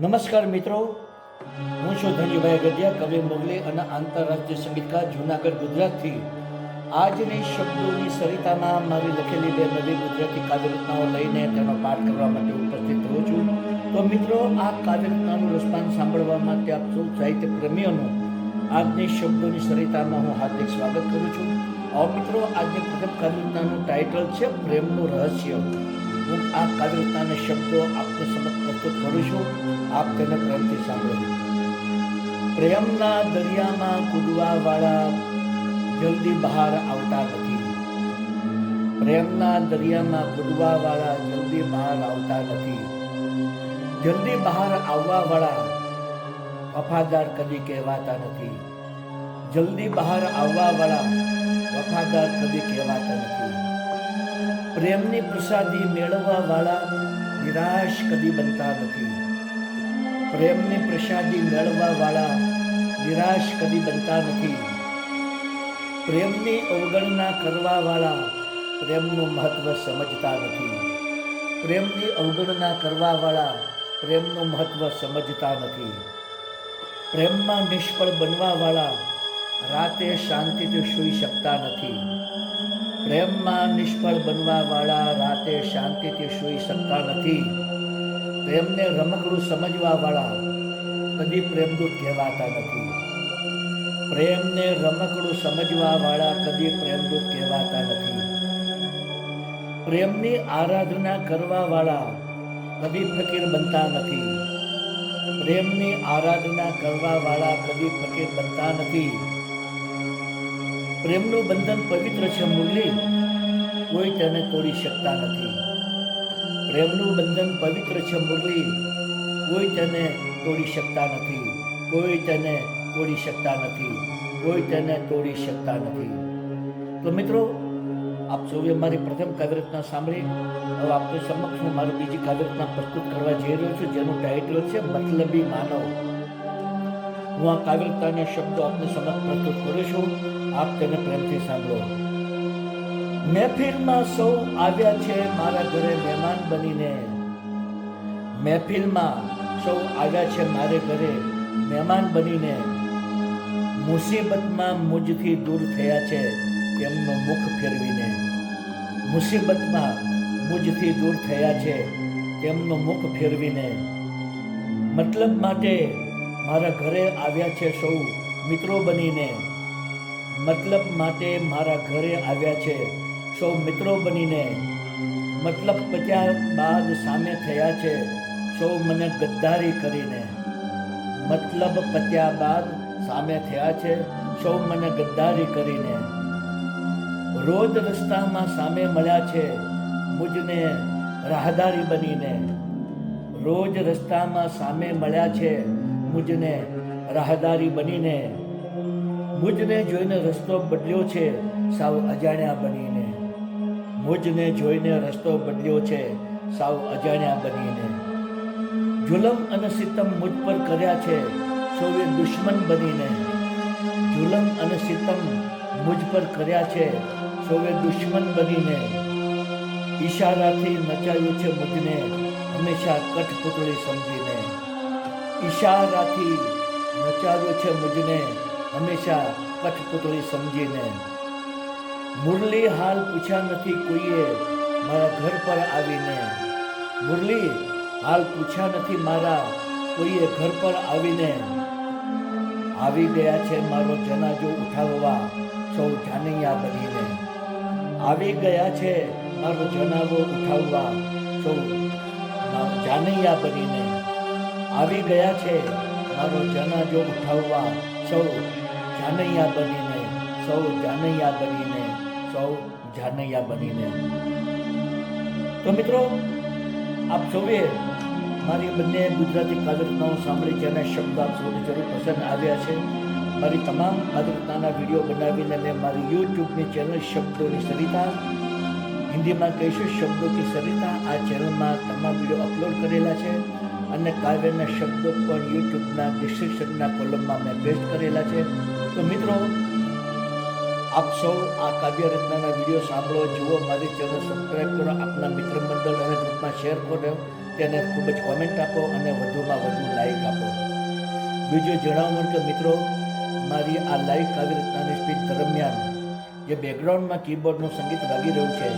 નમસ્કાર મિત્રો. હું છું ધનજીભાઈ ગઢિયા કવિ મોગલે અને આંતરરાષ્ટ્રીય સંગીતકાર જૂનાગઢ, ગુજરાતથી. આજની શબ્દોની સરિતામાં મારી લખેલી બે નવી ગુજરાતી કાવ્યરચનાઓ લઈને તેનો પાઠ કરવા માટે ઉપસ્થિત રહું છું. તો મિત્રો, આ કાવ્યરચનાનું રસપાન સાંભળવા માટે આપ સૌ સાહિત્ય પ્રેમીઓનું આજની શબ્દોની સરિતામાં હું હાર્દિક સ્વાગત કરું છું. આવો મિત્રો આજની પ્રથમ કાવ્યરચનાનું ટાઇટલ છે, પ્રેમનું રહસ્ય. હું આ કાવ્યરચનાના શબ્દો આપને સમક્ષ પ્રસ્તુત કરું છું. આપ તેને પ્રેમથી સાંભળો. પ્રેમના દરિયામાં કૂદવા વાળા જલ્દી બહાર આવતા નથી. પ્રેમના દરિયામાં કૂદવા વાળા જલ્દી બહાર આવતા નથી. જલ્દી બહાર આવવા વાળા વફાદાર કદી કહેવાતા નથી. જલ્દી બહાર આવવા વાળા વફાદાર કદી કહેવાતા નથી. પ્રેમની પ્રસાદી મેળવવા વાળા નિરાશ કદી બનતા નથી. પ્રેમની પ્રસાદી મેળવવા વાળા નિરાશ કદી બનતા નથી. પ્રેમની અવગણના કરવા વાળા પ્રેમનું મહત્વ સમજતા નથી. પ્રેમની અવગણના કરવા વાળા પ્રેમનું મહત્વ સમજતા નથી. પ્રેમમાં નિષ્ફળ બનવા વાળા રાતે શાંતિથી સૂઈ શકતા નથી. પ્રેમમાં નિષ્ફળ બનવા વાળા રાતે શાંતિથી સૂઈ શકતા નથી. પ્રેમને રમકડું સમજવા વાળા કદી પ્રેમદૂત કહેવાતા નથી. પ્રેમને રમકડું સમજવા વાળા કદી પ્રેમદૂત કહેવાતા નથી. પ્રેમની આરાધના કરવા વાળા કદી ફકીર બનતા નથી. પ્રેમની આરાધના કરવા વાળા કદી ફકીર બનતા નથી. પ્રેમનું બંધન પવિત્ર છે મુરલી, કોઈ તેને તોડી શકતા નથી. પ્રેમનું બંધન પવિત્ર છે મુરલી. કોઈ તેને તોડી શકતા નથી. કોઈ તેને તોડી શકતા નથી. કોઈ તેને તોડી શકતા નથી. તો મિત્રો, આપ સૌએ મારી પ્રથમ કાવ્યરચના સાંભળી. હવે આપની સમક્ષ હું મારી બીજી કાવ્યરચના પ્રસ્તુત કરવા જઈ રહ્યો છું, જેનું ટાઇટલ છે મતલબી માનવ. હું આ કાવ્યરચનાના શબ્દો આપને સમક્ષ પ્રસ્તુત કરું છું. આપ તેને પ્રેમથી સાંભળો. મહેફિલમાં સૌ આવ્યા છે મારા ઘરે મહેમાન બનીને. મહેફિલમાં સૌ આવ્યા છે મારે ઘરે મહેમાન બનીને. મુસીબતમાં મુજથી દૂર થયા છે તેમનું મુખ ફેરવીને. મુસીબતમાં મુજથી દૂર થયા છે તેમનું મુખ ફેરવીને. મતલબ માટે મારા ઘરે આવ્યા છે સૌ મિત્રો બનીને. મતલબ માટે મારા ઘરે આવ્યા છે સૌ મિત્રો બનીને મતલબ પત્યા બાદ સામે થયા છે, સૌ મને ગદ્દારી કરીને. મતલબ પત્યા બાદ સામે થયા છે, સૌ મને ગદ્દારી કરીને. રોજ રસ્તામાં સામે મળ્યા છે, મુજને રાહદારી બનીને. રોજ રસ્તામાં સામે મળ્યા છે, મુજને રાહદારી બનીને. મુજને જોઈને રસ્તો બદલ્યો છે, સાવ અજાણ્યા બનીને. મુજને જોઈને રસ્તો બદલ્યો છે, સાવ અજાણ્યા બનીને. જુલમ અને સિતમ મુજ પર કર્યા છે, સૌએ દુશ્મન બનીને. જુલમ અને સિતમ મુજ પર કર્યા છે, સૌએ દુશ્મન બનીને. ઈશારાથી નચાવ્યું છે મુજને, હંમેશા કઠપુતળી સમજીને. ઈશારાથી નચાવ્યો છે મુજને, હંમેશા કઠપુતળી સમજીને. મુરલી હાલ પૂછ્યા નથી કોઈએ મારા ઘર પર આવીને. મુરલી હાલ પૂછ્યા નથી મારા કોઈએ ઘર પર આવીને. આવી ગયા છે મારો જનાજો ઉઠાવવા, સૌ જાનૈયા બનીને. આવી ગયા છે મારો જનાજો ઉઠાવવા, સૌ જાનૈયા બનીને. આવી ગયા છે મારો જનાજો ઉઠાવવા, સૌ જાનૈયા બનીને, સૌ જાનૈયા બનીને. સૌ જાનૈયા બનીને. તો મિત્રો, આપ સૌએ મારી બંને ગુજરાતી કાદરતાઓ સાંભળી જેના શબ્દ આપ સૌને જરૂર પસંદ આવ્યા છે. મારી તમામ કાદરતાના વીડિયો બનાવીને મેં મારી યુટ્યુબની ચેનલ શબ્દોની સરિતા, હિન્દીમાં કહીશું શબ્દો કે સરિતા, આ ચેનલમાં તમામ વીડિયો અપલોડ કરેલા છે અને કાવ્યના શબ્દો પણ યુટ્યુબના ડિસ્ક્રિપ્શનના કોલમમાં મેં પેસ્ટ કરેલા છે. તો મિત્રો આપ સૌ આ કાવ્ય રચનાના વીડિયો સાંભળો, જુઓ, મારી ચેનલ સબસ્ક્રાઈબ કરો, આપના મિત્ર મંડળ અને ગ્રુપમાં શેર કરો, તેને ખૂબ જ કોમેન્ટ આપો અને વધુમાં વધુ લાઈક આપો. બીજું જણાવો કે મિત્રો, મારી આ લાઈવ કાવ્ય રચનાની સ્પીચ દરમિયાન જે બેકગ્રાઉન્ડમાં કીબોર્ડનું સંગીત વાગી રહ્યું છે,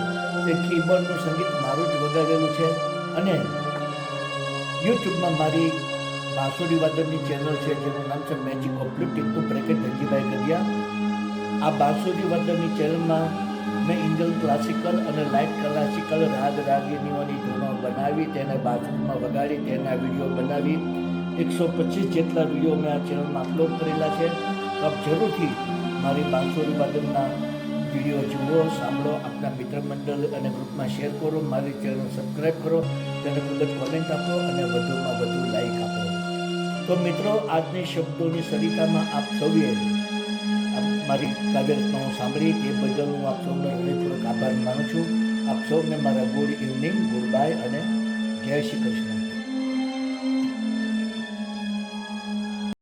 તે કીબોર્ડનું સંગીત મારું જ વગાડેલું છે અને યુટ્યુબમાં મારી બાંસુરી વાદનની ચેનલ છે, જેનું નામ છે મેજિક ઓફ ટીકનું બ્રેકેટ ધનજીભાઈ ગઢિયા આ બાંસુરી વાદનની ચેનલમાં મેં ઇન્ડિયન ક્લાસિકલ અને લાઇટ ક્લાસિકલ રાગ રાગીનીઓની ધૂનો બનાવી, તેને બાથરૂમમાં વગાડી, તેના વીડિયો બનાવી. એકસો પચીસ જેટલા વીડિયો મેં આ ચેનલમાં અપલોડ કરેલા છે. આપ જરૂરથી મારી બાંસુરી વાદનના વીડિયો જુઓ, સાંભળો, આપના મિત્ર મંડળ અને ગ્રુપમાં શેર કરો, મારી ચેનલ સબસ્ક્રાઈબ કરો, તેને મુદત કોમેન્ટ આપો અને વધુમાં વધુ લાઈક આપો. તો મિત્રો, આજની શબ્દોની સરિતામાં આપ સૌએ મારી કાવ્યરચનાઓ સાંભળી તે બદલ હું આપ સૌનો હૃદયપૂર્વક આભાર માનું છું. આપ સૌને મારા ગુડ ઇવનિંગ, ગુડ બાય અને જય શ્રી કૃષ્ણ.